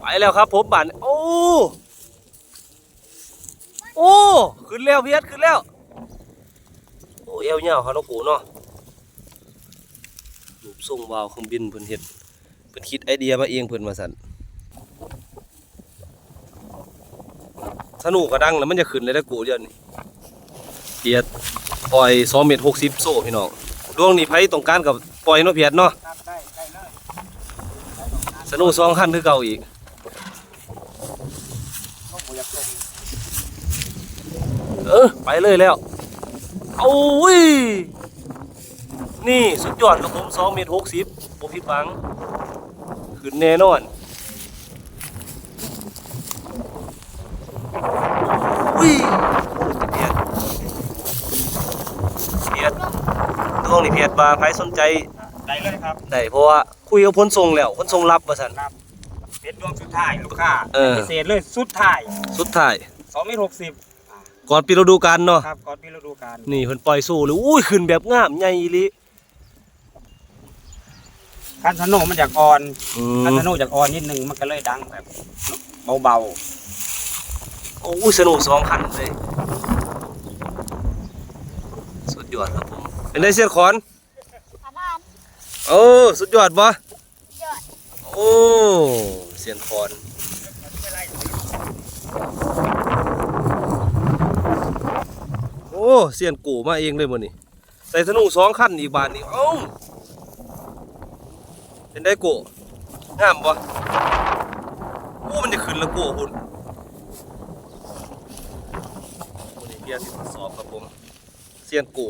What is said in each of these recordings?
ไปแล้วครับผมบันโอ้ โอ้ ขึ้นแล้วเพียรขึ้นแล้ว โอ้เอวเหี่ยวเขาเนาะกูเนาะรูปทรงวาวเครื่องบินเพิ่นเฮ็ดเพิ่นคิดไอเดียมาเองเพิ่นมาสั่นสนุกกระดังแล้วมันจะขึ้นเลยนะกูเดี๋ยวนี้เพียรปล่อย2เมตร60โซ่พี่น้องดวงนี้ไผต้องการกับปล่อยนาะเพียรเนาะสนุกสองคันคือเก่าอีกหมูยักษ์ต้ม เออ ไปเลยแล้ว เอาวินี่สุดยอดครับผม2เมตร60บ่ผิดหวัง ขึ้นแน่นอนวิเพียรเพียรดวงนี่เพียรว่าใครสนใจได้เลยครับได้เพราะว่าคุยกับพ้นทรงแล้วพ้นทรงรับว่าซั่นครับเป็นดวงสุดท้ายลูกค้าเออพิเศษเลยสุดท้าย สุดท้ายสองเมตรหกสิบ ก่อนปีฤดูกาลเนาะครับก่อนปีฤดูกาลนี่เพิ่นปล่อยสู้เลยอุ้ยขึ้นแบบงามใหญ่อีหลีคันสนุกมันจากอ่อนอืคันมสนุกจากอ่อนนิดนึงมันก็เลยดังแบบเบาโอ้ยสนุกสองคันเลยสุดยอดครับผมเป็นได้เสียนขอนอาบานโอ้สุดยอดบ่ยอดโอ้เสียนขอน อ้เสียนกูมาเองเลยมื้อนี้ใส่สนุกสองคันอีกบาทนี่เอ้าเป็นได้กูงามบ่โอ้มันจะขึ้นแล้วกูคุณวันนี้เพียรสิทดสอบครับผมเสียนกู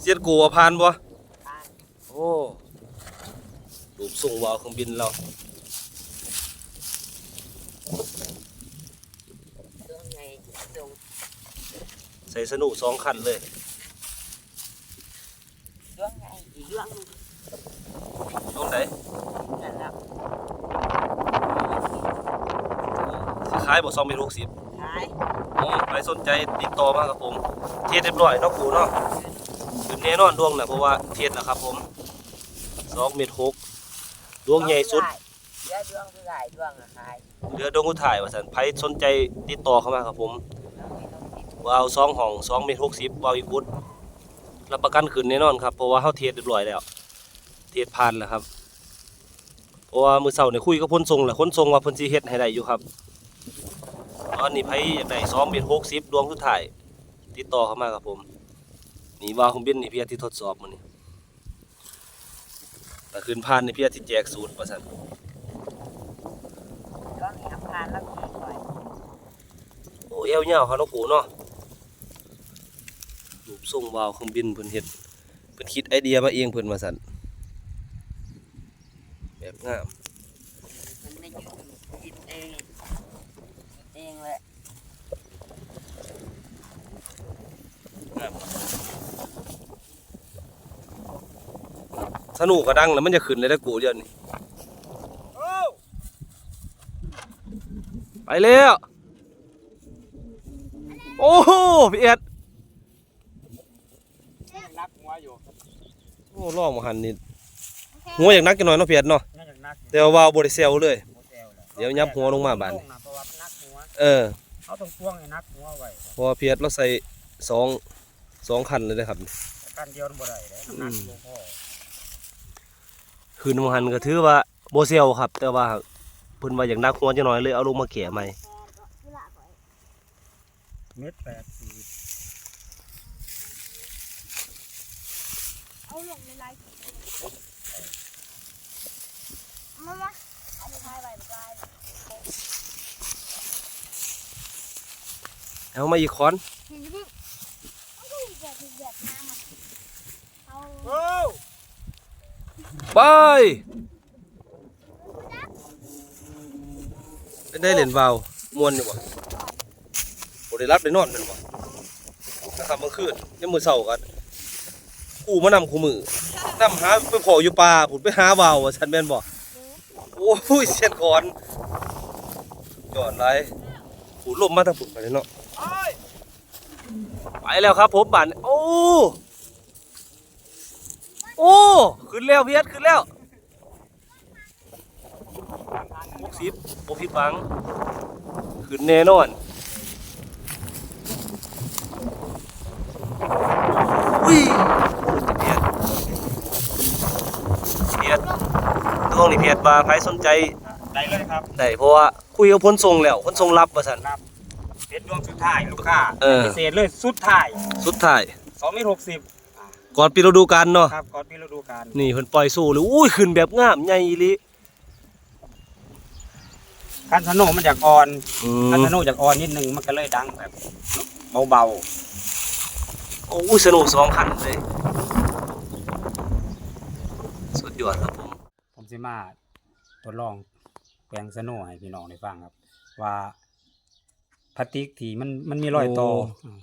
เสียนกูว่าผ่านบ่โอ้รูปทรงวาวเครื่องบินเรา เรื่องไงตรง ใส่สนุกสองคันเลยเรื่องไงอีกเรื่องหนึงตรงไหนนั่นแหละสิขายบ่สองเมตรหกสิบขายอืมใครสนใจติดต่อมาครับผม เทสเรียบร้อยเนาะกูเนาะขึ้นแน่นอนดวงนะเพราะว่าเทสแล้วครับผมสองเมตรหกดวงใหญ่สุดเดี๋ยวเรื่องคือขายเรื่องอะขายเรือดวงกุถ่ายว่าสันใครสนใจติดต่อเข้ามาครับผม เรื่องไม่ต้องติดวาวสองห้องสองเมตรหกสิบวาวอีกุดรับประกันขึ้นแน่นอนครับเพราะว่าเขาเทสเรียบร้อยแล้ว เทสผ่านแล้วครับเพราะว่ามือเสาเนี่ยคุยกับคนทรงแหละคนทรงว่าเพิ่นสิเฮ็ดให้ได้อยู่ครับตอนนี้ไผอยากได้สองเมตรหกสิบดวงสุดท้ายติดต่อเข้ามาครับผมนี่ว่าคงเป็นนี่เพียรที่ทดสอบมันนี่แต่คืนผ่านนี่เพียรที่แจกสูตรว่าซั่นเรื่องนี้ทำงานแล้วมีก่อนโอ้เอวเหยาวเขาเนาะกูเนาะ รูปทรงวาวเครื่องบินเพิ่นเฮ็ดเพิ่นคิดไอเดียมาเองเพิ่นมาสั่นแบบงามมันไม่หยุดคิดเองคิดเองแหละงามสนุกกระดังแล้วมันจะขึ้นเลยนะกูเดี๋ยวนี้ไปแล้ว โอ้โหพี่เอ็ด นักหัวอยู่โอ้ล่อมาหันนี่หัวอย่างนักจังหน่อยเนาะพี่เอ็ดเนาะน่าจะนักอยู่แต่ว่าวาวบ่ได้เซลเลยโมเซลแหละเดี๋ยวยับหัวลงมาบาดนี้เพราะว่ามันนักหัวเออเขาต้องพ่วงให้นักหัวไว้เพราะว่าพี่เอ็ดเราใส่สองสองคันเลยนะครับกันเดียวมันบ่ได้เลยน้ำหนักบ่พอคืนมาหันก็ถือว่าบ่เซลครับ แต่ว่าเพิ่นว่าอย่างนักหัวจังหน่อยเลยเอาลงมาแก่ใหม่เวลาก่อนเม็ดแปดสี่ เอาลงในไลน์ มามาอาไปทายไว้ไม่ได้เอามาอีกคอนเห็นดิมันก็อีกแบบอีกแบบน้ำอะเอาไปเป็นได้เล่นวาวมวนอยู่บ่บ่ได้รับได้นอนแม่นบ่นะครับเมื่อคืนยังมื้อเช้ากัน กูมานำคู่มือนำหาไปพออยู่ป่าพุ่นไปหาวาวว่าซั่นแม่นบ่โอ้ยเสียนก่อนยอดหลายผู้ลมมาทางพุ่นไปเลยเนาะไปแล้วครับผมบันโอ้โอ้ขึ้นแล้วเพียรขึ้นแล้วหกสิบโอผิดหวังขึ้นแน่นอน อุ้ยเพียรเพียรตรงนี้เพียรว่าใครสนใจได้เลยครับได้เพราะว่าคุยกับพนทรงแล้วพนทรงรับว่าซั่นเป็นดวงสุดท้ายลูกค้าเออพิเศษเลยสุดท้ายสุดท้าย2เมตร60ก่อนปีฤดูกาลเนาะครับก่อนปีฤดูกาลนี่เพิ่นปล่อยสู้เลยอุ้ยขึ้นแบบงามใหญ่อีลีคันสโนมันอยากอ่อนคันมสโนอยากอ่อนนิดนึงมันก็เลยดังแบบเบา โอ้ยสนุกสองคันเลย สุดยอดครับผมๆผมสิมาทดลองแปลงสโนให้พี่น้องได้ฟังครับ ว่าพลาสติกที่มันมันมีรอยต่ออืม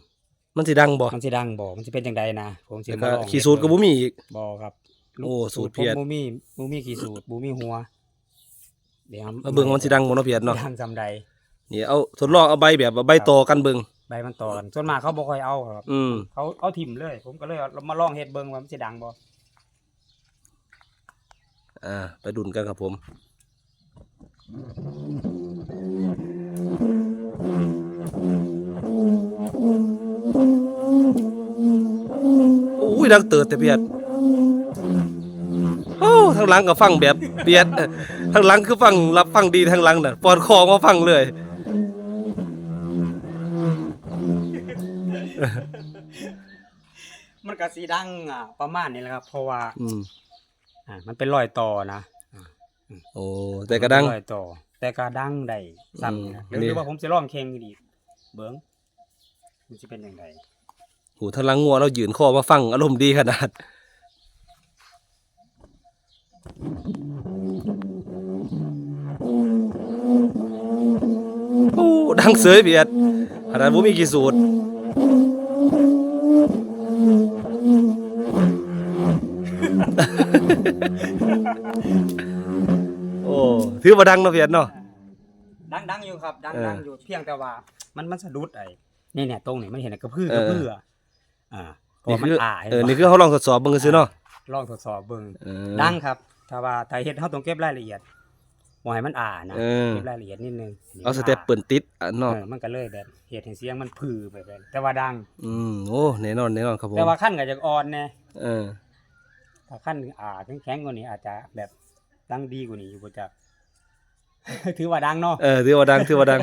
มันสิดังบ่มันสิดังบ่มันสิเป็นจังไดนะผมสิแล้วมาก็ลองขี่สูตรก็บ่มีอีก บ่ครับโอ้สูตรเพี้ยน ผมบ่มีบ่มีขี่สูตรบ่มีหัว เดี๋ยวมาเบิ่งว่ามันสิดังบ่เนาะเพียรเนาะ ดังซำใดนี่เอาทดลองเอาใบแบบว่าใบต่อกันเบิ่ง ใบมันต่อกันส่วนมากเขาบ่ค่อยเอาครับ อืมเขาเอาถิ่มเลย ผมก็เลยเอามาลองเฮ็ดเบิ่งว่ามันสิดังบ่อ่า ไปดุนกันครับผมโอ้ยดังเติดแต่เพียรโอ้ทางหลังก็ฟังแบบเบียดเอ้อทางหลังคือฟังรับฟังดีทางหลังน่ะปอดคอมาฟังเลย มันก็สิดังอะประมาณนี้แหละครับ เพราะว่าอืมอ่ามันเป็นรอยต่อนะโอ้แต่ก็ดังเป็นรอยต่อ แต่ก็ดังได้ซ้ำนี่นะอืมหรือว่าผมสิลองเค็งดีเบิ่งมันสิเป็นจังไดโหทางหลังงัวเรายืนคอมาฟังอารมณ์ดีขนาด โอ้ดังเสยเบียดขนาดบ่มีกี่สูตร โอ้ถือว่าดังเนาะเบียดเนาะ ดังดังอยู่ครับ ดังเออดังอยู่เพียงแต่ว่า มันมันสะดุดไอ้นี่เนี่ยตรงนี้มันเห็นกระพือเอกอระพืออะอ่าเพราะนี่ว่ามันคืออ่าเออนี่คือเขาลองทดสอบเบิ่งซื่อๆเนาะลองทดสอบเบิ่งเออ ดังครับ ถ้าว่าถ้าเฮ็ดเฮาต้องเก็บรายละเอียดบ่ให้มันอ่านะเออ เก็บรายละเอียดนิดนึงเอาสเต็ปเปิ่นติดอะเนาะเออมันก็เลยแบบเฮ็ดให้เสียงมันพือไปแบบแต่ว่าดัง อืมโอ้แน่นอนแน่นอนครับผมแต่ว่าขั้นก็จะอ่อนแน่เออ ถ้าขั้นอ่าแข็งๆกว่านี้อาจจะแบบดังดีกว่านี้อยู่บ่จัก ถือว่าดังเนาะ เออถือว่าดังถือว่าดัง